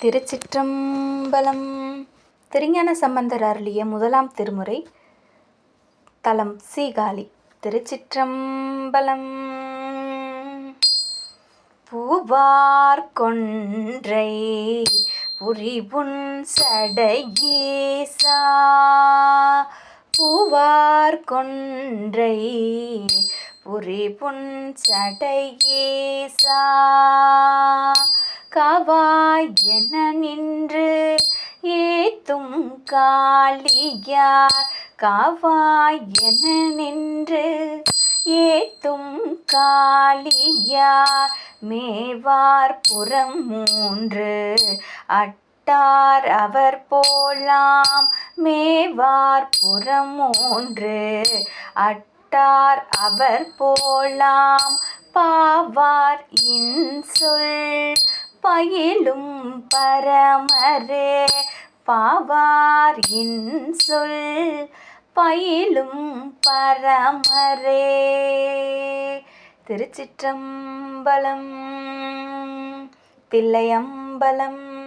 திருச்சிற்றம்பலம். திருஞான சம்பந்தர் அருளிய முதலாம் திருமுறை தலம் சீகாழி திருச்சிற்றம்பலம். பூவார் கொன்றை புரிபுன் சடையேசா. பூவார் கொன்றை புரிபுன் சடையேசா. காவாய் என நின்று ஏத்தும் காளியார். காவாய் என நின்று ஏத்தும் காளியார். மேவார் புறம் மூன்று அட்டார் அவர் போலாம். மேவார் புறம் மூன்று அட்டார் அவர் போலாம். பாவார் இன்சொல் பயிலும் பரமரே பாவார் சொல் பயிலும் பரமரே. திருச்சிற்றம்பலம் தில்லையம்பலம்